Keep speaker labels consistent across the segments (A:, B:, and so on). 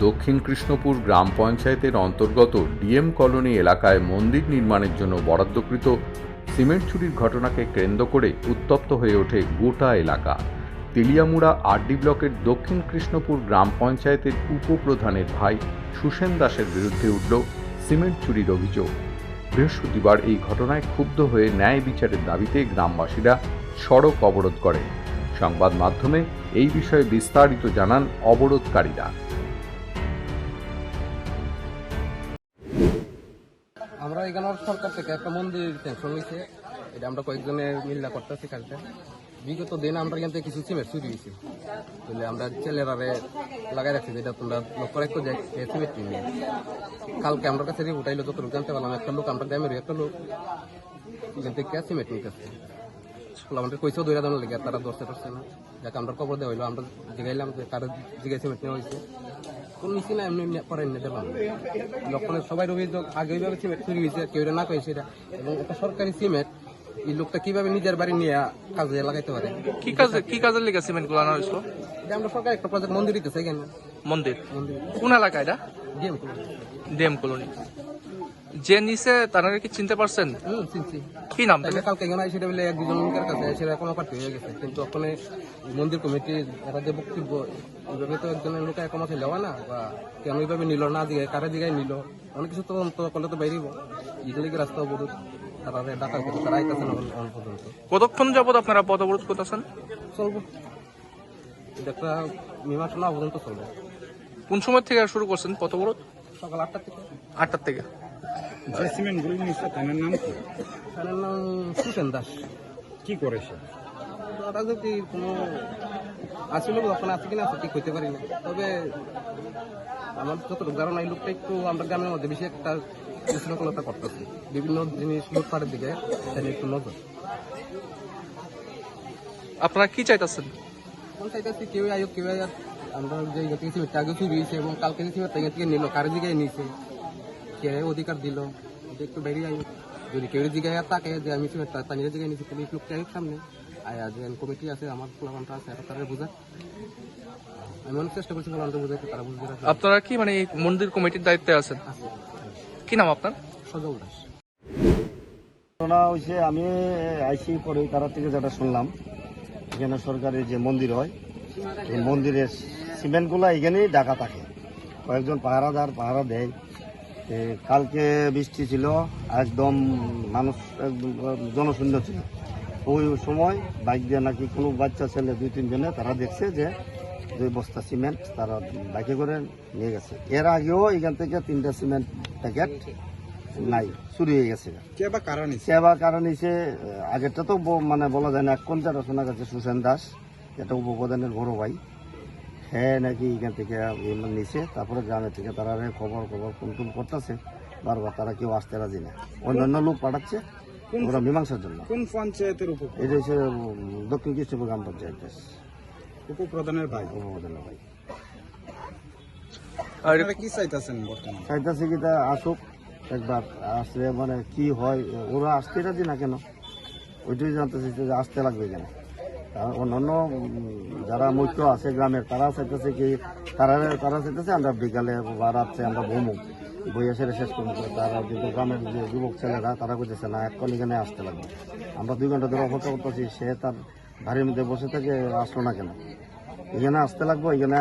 A: দক্ষিণ কৃষ্ণপুর গ্রাম পঞ্চায়েতের অন্তর্গত ডিএম কলোনি এলাকায় মন্দির নির্মাণের জন্য বরাদ্দকৃত সিমেন্ট চুরির ঘটনাকে কেন্দ্র করে উত্তপ্ত হয়ে ওঠে গোটা এলাকা। তেলিয়ামুড়া আরডি ব্লকের দক্ষিণ কৃষ্ণপুর গ্রাম পঞ্চায়েতের উপপ্রধানের ভাই সুসেন দাসের বিরুদ্ধে উঠল সিমেন্ট চুরির অভিযোগ। বৃহস্পতিবার এই ঘটনায় ক্ষুব্ধ হয়ে ন্যায় বিচারের দাবিতে গ্রামবাসীরা সড়ক অবরোধ করে সংবাদ মাধ্যমে এই বিষয়ে বিস্তারিত জানান অবরোধকারীরা।
B: এখানে সরকার থেকে একটা মন্দির স্যাংশন হয়েছে এটা আমরা কয়েকজনের মিল্লা করতেছি কাজটা বিগত দিন আমরা এখান থেকে কিছু সিমেন্ট চুরি হয়েছে তাহলে আমরা ছেলেরারে লাগাই রাখছি, যেটা তোমরা লক্ষ্য রাখো যে সিমেন্ট নিয়ে কালকে আমার কাছে রিপোর্ট আইলো, যতটুকু জানতে পারলাম, একটা লোক, আমরা গ্রামের একটা লোক এখান থেকে সিমেন্ট নিতেছে? আমাদের কইসেও দৈরা দানো লেগে তারা ধরতে পারছে না। যাকে, আমরা খবর দেওয়া হইল, আমরা জিগাইলাম যে কারও জিগাই সিমেন্ট নেওয়া হয়েছে কোন এমনি সবাই অভিযোগ আগে ওইভাবে সিমেন্ট চুরি হয়েছে কেউ না এবং একটা সরকারি সিমেন্ট এই লোকটা কীভাবে নিজের বাড়ি নিয়ে কাজে লাগাইতে পারে?
C: কি কাজে কি কাজের লেগে সিমেন্টগুলো হয়েছিল?
B: আমরা সরকার একটা প্রজেক্ট মন্দির দিতেছে কেন
C: মন্দির। কোন এলাকা এটা?
B: DM
C: DM colony. যে নিচে তারা কি চিনতে পারছেন?
B: হুম চিনছি।
C: কি নাম
B: কালকে এখানে সেটা বলে এক দুজন লোকের কাছে সেটা কোনো পার্টি হয়ে গেছে। কিন্তু ওখানে মন্দির কমিটি এরা যে বক্তব্য এইভাবে তো একজনের লোকে হইলে হয় না বা কেন এইভাবে নিল না দিকে কারা দিকে নিল অনেক কিছু তদন্ত করলে তো বাইরিব ইগুলিকে রাস্তা অবরোধ? তারা ডাকা করে তারা আইতেছে না পর্যন্ত।
C: কতক্ষণ যাবত আপনারা পথ অবরোধ করতেছেন?
B: চলবো। একটা মীমাংসা না পর্যন্ত চলবে।
C: কোন সময় থেকে শুরু করছেন পথ অবরোধ?
B: সকাল আটটা থেকে
C: আটটার থেকে।
D: যে সিমেন্টগুলো নিচ্ছে তার নাম কি?
B: তার নাম সুসেন দাস।
D: কি করেছে
B: ওরা যদি কোনো আসলে ওখানে আছে কিনা আছে ঠিক হইতে পারি না। তবে আমার যতটুকু ধারণা এই লোকটা একটু আমরা গ্রামের মধ্যে বেশি একটা বিশৃঙ্খলতা করতেছে। বিভিন্ন জিনিস লুটপাটের দিকে সেটা একটু নজর।
C: আপনারা কি চাইতেছেন?
B: কোন চাইতেছি কেউ আয়োগ কেউ আমরা যে থেকে আগে চুরি হয়েছে এবং কালকে যে সিমেন্টটা এখান থেকে নিল কার দিকে নিয়েছে। কে অধিকার দিল? একটু বেরিয়ে আয়োগ যদি কেউ দিকে তাকে যে আমি দিকে নিয়েছি তাহলে এই লোকটা আয়োগ সামনে। আয়া যে কমিটি আছে আমার প্লানটা আছে এটা তারা বোঝা আমি অনেক চেষ্টা করছি প্লানটা বোঝাইতে তারা বুঝতে
C: আপনারা কি মানে এই মন্দির কমিটির দায়িত্বে আছেন?
B: আছে।
C: কি নাম আপনার?
B: সজল দাস।
E: ঘটনা হয়েছে আমি আইসি পরে তারা থেকে যেটা শুনলাম এখানে সরকারি যে মন্দির হয় এই মন্দিরের সিমেন্টগুলো এখানেই ঢাকা থাকে। কয়েকজন পাহারাদার পাহারা দেয় কালকে বৃষ্টি ছিল একদম মানুষ একদম জনশূন্য ছিল। ওই সময় বাইক দিয়ে নাকি কোনো বাচ্চা ছেলে দুই তিনজনে তারা দেখছে যে দুই বস্তা সিমেন্ট তারা বাইকে করে নিয়ে গেছে। এর আগেও এখান থেকে তিনটা সিমেন্ট প্যাকেট নাই চুরি হয়ে গেছে। সেবা কারণ হিসে আগেরটা তো মানে বলা যায় না এক কোনটা শোনা গেছে সুসেন দাস এটা উপপ্রধানের বড় ভাই। হ্যাঁ নাকি এখান থেকে নিছে তারপরে গ্রামের থেকে তারা খবর খবর টোন করতেছে বারবার তারা কেউ আসতে রাজি না। অন্যান্য লোক পাঠাচ্ছে ওরা মীমাংসার জন্য।
D: কোন পঞ্চায়েতের উপ
E: এটা হচ্ছে দক্ষিণ কৃষ্ণপুর গ্রাম পঞ্চায়েত।
D: উপপ্রধানের ভাই।
E: উপপ্রধানের ভাই।
C: আর
D: কি চাইতেছেন বর্তমানে?
E: চাইতেছে কি তা আসুক একবার আসলে মানে কি হয় ওরা আসতে রাজি না কেন? ওইটাই জানতে চাইছে যে আসতে লাগবে কেন? অন্যান্য যারা মুখ্য আছে গ্রামের তারা চাইতেছে কি তারা তারা চাইতেছে আমরা বিকালে বা রাত্রে আমরা ভ্রমণ বই এসে শেষ করব। তারা কিন্তু গ্রামের যে যুবক ছেলেরা তারা কইতেছে না এখন এখানে আসতে লাগবে। আমরা দুই ঘণ্টা ধরে অপেক্ষা করতেছি সে তার বাড়ির মধ্যে বসে থেকে আসলো না কেন? এখানে আসতে লাগবো এখানে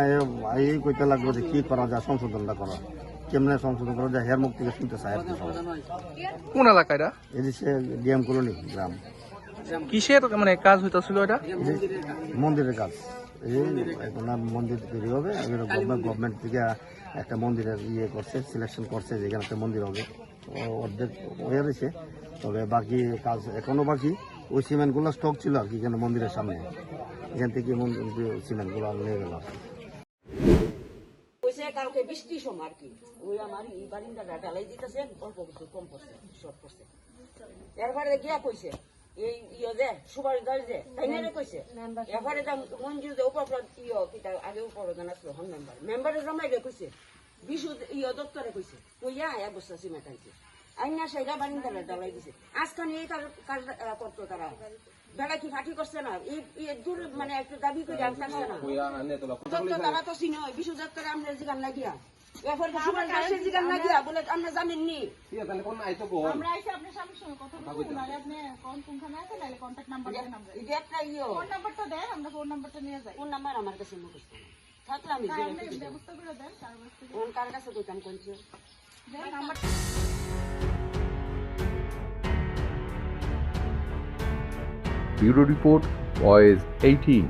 E: এই কইতে লাগবো যে কী করা যায় সংশোধনটা করা। কেমনে সংশোধন করা যায় হের মুখ থেকে শুনতে চায় আর কি
C: কোন এলাকা এটা
E: এই যে সে ডিএম কলোনি গ্রাম।
C: কিসের মানে কাজ হইতেছিল এটা?
E: যে মন্দিরের কাজ। এই এখন মন্দির তৈরি হবে। গভর্নমেন্ট গভর্নমেন্ট থেকে একটা মন্দিরের ইয়ে করছে সিলেকশন করছে যেখানে একটা মন্দির হবে। ও- অর্ধেক হয়ে রয়েছে তবে বাকি কাজ এখনও বাকি। ওই সিমেন্টগুলো স্টক ছিল আর কি এখানে মন্দিরের সামনে। এখান থেকে মন্দির সিমেন্টগুলো নিয়ে গেল
F: কালকে বৃষ্টির সময় আর কি ওই আমার এই বারিন্দাটা ঢালাই দিতেছে অল্প কিছু কম পড়ছে শর্ট পড়ছে এরপরে গিয়া কইছে এই ইয়ে যে সুপারি দাস যে তাই না কইছে? এরপরে যা মঞ্জুর যে উপর ইয়ে কিটা আগে উপর জানা ছিল হন মেম্বার মেম্বারে জমাই রে কইছে। বিশু ইয়ে দপ্তরে কইছে। কইয়া এক বস্তা সিমেন্ট আনছে আইনা সেইটা বারিন্দাটা ঢালাই দিছে। আজকাল এই করতো তারা? বেড়া কি ফাঁকি করছে না? এই দূর মানে একটু দাবি করে থাকছে না? তো তারা তো চিনো বিশু দপ্তরে আমরা জিগান লাগিয়া। এরপর সুমান দাসের জিগান লাগিয়া বলে আমরা জানেন নি।
G: আমরা এসে আপনার সামনে সঙ্গে কথা বলব নাহলে আপনি কোন কোনখানে আছে নাহলে কন্ট্যাক্ট নাম্বার দেন আমরা।
F: এটা একটা ইয়ে।
G: ফোন নাম্বারটা দেন আমরা ফোন নাম্বারটা নিয়ে যাই।
F: ফোন নাম্বার আমার কাছে মুখস্থ থাকলে আমি করি।
G: ব্যবস্থা করে দেন তার ব্যবস্থা
F: এখন কার কাছে কইতাম কোনছে
G: দেন number
A: bureau report voice eighteen.